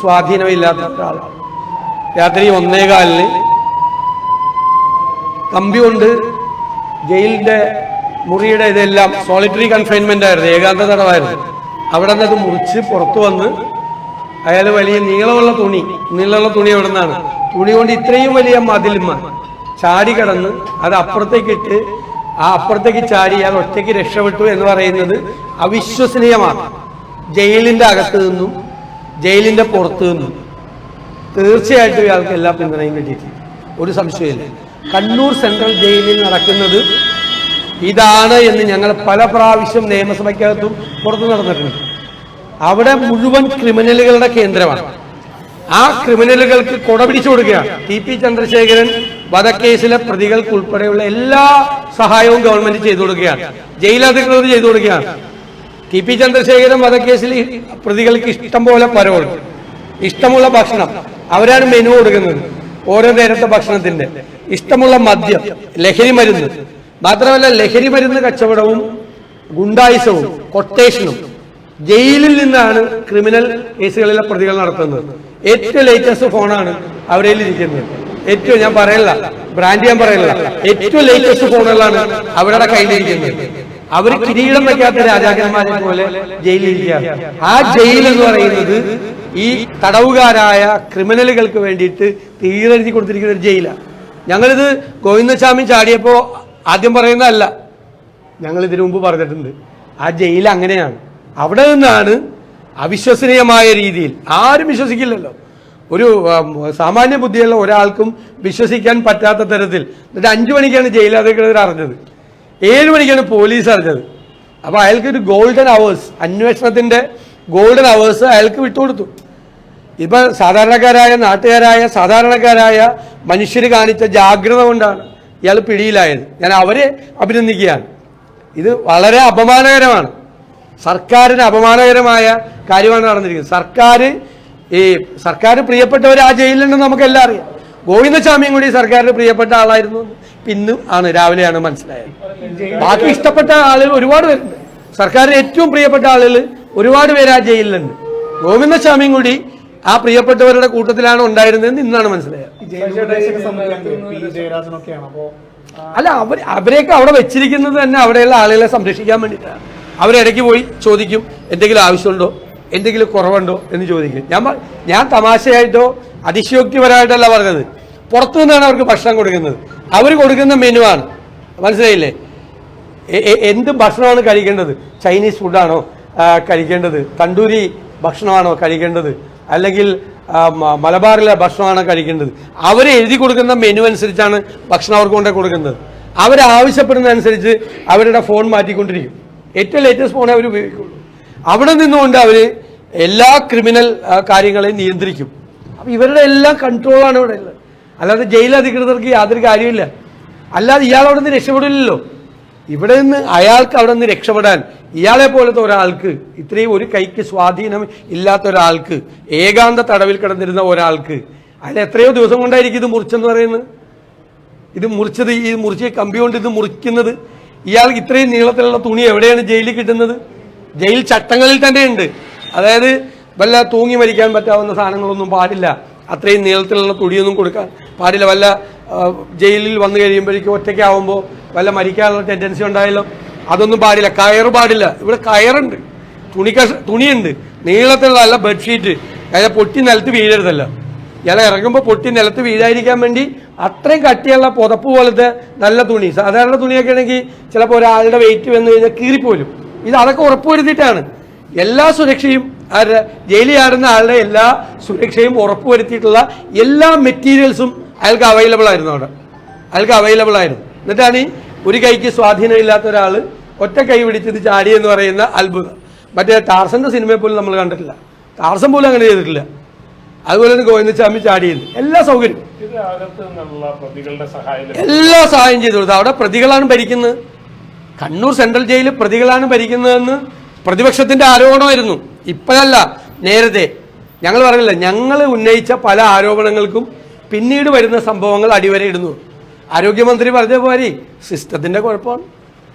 സ്വാധീനമില്ലാത്ത ഒരാളാണ്. രാത്രി ഒന്നേകാലിന് കമ്പി കൊണ്ട് ജയിലിന്റെ മുറിയുടെ ഇതെല്ലാം സോളിറ്ററി കൺഫൈൻമെന്റ് ആയിരുന്നു ഏകാന്ത തടവായിരുന്നു. അവിടെ നിന്ന് അത് മുറിച്ച് പുറത്തു വന്ന് അയാൾ വലിയ നീളമുള്ള തുണി നീളമുള്ള തുണി എവിടെ നിന്നാണ്. തുണി കൊണ്ട് ഇത്രയും വലിയ മതിലുമ ചാടി കടന്ന് അത് അപ്പുറത്തേക്ക് ഇട്ട് ആ അപ്പുറത്തേക്ക് ചാടി അയാൾ ഒറ്റയ്ക്ക് രക്ഷപ്പെട്ടു എന്ന് പറയുന്നത് അവിശ്വസനീയമാണ്. ജയിലിന്റെ അകത്ത് നിന്നും ജയിലിന്റെ പുറത്തു നിന്ന് തീർച്ചയായിട്ടും ഇയാൾക്ക് എല്ലാ പിന്തുണയും കിട്ടിയിട്ടുണ്ട്. ഒരു സംശയമില്ല കണ്ണൂർ സെൻട്രൽ ജയിലിൽ നടക്കുന്നത് ഇതാണ് എന്ന് ഞങ്ങൾ പല പ്രാവശ്യം നിയമസഭയ്ക്കകത്തും പുറത്തു നടന്നിട്ടുണ്ട്. അവിടെ മുഴുവൻ ക്രിമിനലുകളുടെ കേന്ദ്രമാണ്. ആ ക്രിമിനലുകൾക്ക് കൊട പിടിച്ചു കൊടുക്കുകയാണ്. ടി പി ചന്ദ്രശേഖരൻ വധക്കേസിലെ പ്രതികൾക്ക് ഉൾപ്പെടെയുള്ള എല്ലാ സഹായവും ഗവൺമെന്റ് ചെയ്തു കൊടുക്കുകയാണ്. ജയിലധികൃതർ ചെയ്തു കൊടുക്കുകയാണ്. ടി പി ചന്ദ്രശേഖരൻ വധക്കേസിൽ പ്രതികൾക്ക് ഇഷ്ടം പോലെ പരോൾ ഇഷ്ടമുള്ള ഭക്ഷണം. അവരാണ് മെനു കൊടുക്കുന്നത്. ഓരോ നേരത്തെ ഭക്ഷണത്തിന്റെ ഇഷ്ടമുള്ള മദ്യം ലഹരി മരുന്ന്. മാത്രമല്ല ലഹരി മരുന്ന് കച്ചവടവും ഗുണ്ടായുസവും കൊട്ടേഷനും ജയിലിൽ നിന്നാണ് ക്രിമിനൽ കേസുകളിലെ പ്രതികൾ നടത്തുന്നത്. ഏറ്റവും ലേറ്റസ്റ്റ് ഫോണാണ് അവരെ ഇരിക്കുന്നത്. ഏറ്റവും ഞാൻ പറയല്ല ബ്രാൻഡ് ഞാൻ പറയല്ല ഏറ്റവും ലേറ്റസ്റ്റ് ഫോണുകളാണ് അവരുടെ കയ്യിലിരിക്കുന്നത്. അവർ കിരീടം വയ്ക്കാത്ത രാജാക്കന്മാരെ പോലെ ജയിലിരിക്കുക ആ ജയിൽ എന്ന് പറയുന്നത് ഈ തടവുകാരായ ക്രിമിനലുകൾക്ക് വേണ്ടിയിട്ട് തീരെഴുതി കൊടുത്തിരിക്കുന്ന ഒരു ജയിലാണ് ഞങ്ങളിത് ഗോവിന്ദസ്വാമി ചാടിയപ്പോ ആദ്യം പറയുന്നതല്ല. ഞങ്ങൾ ഇതിനു മുമ്പ് പറഞ്ഞിട്ടുണ്ട്. ആ ജയിൽ അങ്ങനെയാണ്. അവിടെ നിന്നാണ് അവിശ്വസനീയമായ രീതിയിൽ ആരും വിശ്വസിക്കില്ലല്ലോ. ഒരു സാമാന്യ ബുദ്ധിയുള്ള ഒരാൾക്കും വിശ്വസിക്കാൻ പറ്റാത്ത തരത്തിൽ. എന്നിട്ട് അഞ്ചു മണിക്കാണ് ജയിലധികൃതർ അറിഞ്ഞത് ഏഴ് മണിക്കാണ് പോലീസ് അറിഞ്ഞത്. അപ്പോൾ അയാൾക്ക് ഒരു ഗോൾഡൻ അവേഴ്സ് അന്വേഷണത്തിന്റെ ഗോൾഡൻ അവേഴ്സ് അയാൾക്ക് വിട്ടുകൊടുത്തു. ഇപ്പൊ സാധാരണക്കാരായ നാട്ടുകാരായ സാധാരണക്കാരായ മനുഷ്യർ കാണിച്ച ജാഗ്രത കൊണ്ടാണ് ഇയാൾ പിടിയിലായത്. ഞാൻ അവരെ അഭിനന്ദിക്കുകയാണ്. ഇത് വളരെ അപമാനകരമാണ്. സർക്കാരിന് അപമാനകരമായ കാര്യമാണ് നടന്നിരിക്കുന്നത്. സർക്കാർ ഈ സർക്കാർ പ്രിയപ്പെട്ടവർ ആ ജയിലിലുണ്ടെന്ന് നമുക്കെല്ലാം അറിയാം. ഗോവിന്ദസ്വാമിയും കൂടി സർക്കാരിന് പ്രിയപ്പെട്ട ആളായിരുന്നു. എന്ന് ആണ് രാവിലെയാണ് മനസ്സിലായത്. ബാക്കി ഇഷ്ടപ്പെട്ട ആളുകൾ ഒരുപാട് പേരുണ്ട്. സർക്കാരിന് ഏറ്റവും പ്രിയപ്പെട്ട ആളുകൾ ഒരുപാട് പേര് ആ ജയിലിലുണ്ട്. ഗോവിന്ദസ്വാമിയും കൂടി ആ പ്രിയപ്പെട്ടവരുടെ കൂട്ടത്തിലാണ് ഉണ്ടായിരുന്നതെന്ന് ഇന്നാണ് മനസ്സിലായത്. അല്ല അവർ അവരെയൊക്കെ അവിടെ വെച്ചിരിക്കുന്നത് തന്നെ അവിടെയുള്ള ആളുകളെ സംരക്ഷിക്കാൻ വേണ്ടിയിട്ടാണ് അവരിടയ്ക്ക് പോയി ചോദിക്കും എന്തെങ്കിലും ആവശ്യമുണ്ടോ? എന്തെങ്കിലും കുറവുണ്ടോ? എന്ന് ചോദിക്കും. ഞാൻ ഞാൻ തമാശയായിട്ടോ അതിശയോക്തിപരമായിട്ടല്ല പറഞ്ഞത്. പുറത്തു നിന്നാണ് അവർക്ക് ഭക്ഷണം കൊടുക്കുന്നത്. അവർ കൊടുക്കുന്ന മെനുവാണ് മനസ്സിലായില്ലേ? എ- എ- എന്ത് ഭക്ഷണമാണ് കഴിക്കേണ്ടത്? ചൈനീസ് ഫുഡാണോ കഴിക്കേണ്ടത്? തണ്ടൂരി ഭക്ഷണമാണോ കഴിക്കേണ്ടത്? അല്ലെങ്കിൽ മലബാറിലെ ഭക്ഷണമാണോ കഴിക്കേണ്ടത്? അവർ എഴുതി കൊടുക്കുന്ന മെനു അനുസരിച്ചാണ് ഭക്ഷണം അവർക്ക് കൊണ്ടേ കൊടുക്കുന്നത്. അവർ ആവശ്യപ്പെടുന്നതനുസരിച്ച് അവരുടെ ഫോൺ മാറ്റിക്കൊണ്ടിരിക്കും. ഏറ്റവും ലേറ്റസ്റ്റ് ഫോണേ അവർ ഉപയോഗിക്കുള്ളൂ. അവിടെ നിന്നുകൊണ്ട് അവർ എല്ലാ ക്രിമിനൽ കാര്യങ്ങളെയും നിയന്ത്രിക്കും. അപ്പം ഇവരുടെ എല്ലാം കൺട്രോളാണ് ഇവിടെ ഉള്ളത്. അല്ലാതെ ജയിൽ അധികൃതർക്ക് യാതൊരു കാര്യമില്ല അല്ലാതെ ഇയാൾ അവിടെ നിന്ന് രക്ഷപ്പെടില്ലല്ലോ. ഇവിടെ നിന്ന് അയാൾക്ക് അവിടെ നിന്ന് രക്ഷപ്പെടാൻ ഇയാളെ പോലത്തെ ഒരാൾക്ക് ഇത്രയും ഒരു കൈക്ക് സ്വാധീനം ഇല്ലാത്ത ഒരാൾക്ക് ഏകാന്ത തടവിൽ കിടന്നിരുന്ന ഒരാൾക്ക് അയാൾ എത്രയോ ദിവസം കൊണ്ടായിരിക്കും ഇത് മുറിച്ചെന്ന് പറയുന്നത്? ഇത് മുറിച്ചത് ഈ മുറിച്ച് കമ്പി കൊണ്ട് ഇത് മുറിക്കുന്നത്? ഇയാൾക്ക് ഇത്രയും നീളത്തിലുള്ള തുണി എവിടെയാണ് ജയിലിൽ കിട്ടുന്നത്? ജയിൽ ചട്ടങ്ങളിൽ തന്നെ ഉണ്ട് അതായത് വല്ല തൂങ്ങി മരിക്കാൻ പറ്റാവുന്ന സാധനങ്ങളൊന്നും പാടില്ല. അത്രയും നീളത്തിലുള്ള തുടിയൊന്നും കൊടുക്കാൻ പാടില്ല. വല്ല ജയിലിൽ വന്നു കഴിയുമ്പോഴേക്കും ഒറ്റയ്ക്കാവുമ്പോൾ വല്ല മരിക്കാനുള്ള ടെൻഡൻസി ഉണ്ടായല്ലോ അതൊന്നും പാടില്ല. കയറ് പാടില്ല. ഇവിടെ കയറുണ്ട്. തുണി കഷ തുണിയുണ്ട്. നീളത്തിലുള്ള നല്ല ബെഡ്ഷീറ്റ് അതായത് പൊട്ടി നിലത്ത് വീഴരുതല്ല. ഇയാളെ ഇറങ്ങുമ്പോൾ പൊട്ടി നിലത്ത് വീഴാതിരിക്കാൻ വേണ്ടി അത്രയും കട്ടിയുള്ള പുതപ്പ് പോലത്തെ നല്ല തുണി. സാധാരണ തുണിയൊക്കെ ആണെങ്കിൽ ചിലപ്പോൾ ഒരാളുടെ വെയിറ്റ് വന്നു കഴിഞ്ഞാൽ കീറിപ്പോലും. ഇത് അതൊക്കെ ഉറപ്പുവരുത്തിയിട്ടാണ്. എല്ലാ സുരക്ഷയും ആരുടെ ജയിലിൽ ആടുന്ന ആളുടെ എല്ലാ സുരക്ഷയും ഉറപ്പുവരുത്തിയിട്ടുള്ള എല്ലാ മെറ്റീരിയൽസും അയാൾക്ക് അവൈലബിൾ ആയിരുന്നു അവിടെ. അയാൾക്ക് അവൈലബിൾ ആയിരുന്നു. എന്നിട്ടാണ് ഈ ഒരു കൈക്ക് സ്വാധീനമില്ലാത്ത ഒരാൾ ഒറ്റ കൈ പിടിച്ചത് ചാടി എന്ന് പറയുന്ന അത്ഭുതം. മറ്റേ ടാർസന്റെ സിനിമയെ പോലും നമ്മൾ കണ്ടിട്ടില്ല. ടാർസൻ പോലും അങ്ങനെ ചെയ്തിട്ടില്ല. അതുപോലെ തന്നെ ഗോവിന്ദസ്വാമി ചാടിയത്. എല്ലാ സൗകര്യം. എല്ലാ സഹായം ചെയ്തു കൊടുത്തു. അവിടെ പ്രതികളാണ് ഭരിക്കുന്നത്. കണ്ണൂർ സെൻട്രൽ ജയിലിൽ പ്രതികളാണ് ഭരിക്കുന്നതെന്ന് പ്രതിപക്ഷത്തിന്റെ ആരോപണമായിരുന്നു. ഇപ്പോഴല്ല. നേരത്തെ ഞങ്ങൾ പറഞ്ഞില്ല ഞങ്ങൾ ഉന്നയിച്ച പല ആരോപണങ്ങൾക്കും പിന്നീട് വരുന്ന സംഭവങ്ങൾ അടിവരയിടുന്നു. ആരോഗ്യമന്ത്രി പറഞ്ഞ പോരി സിസ്റ്റത്തിന്റെ കുഴപ്പമാണ്.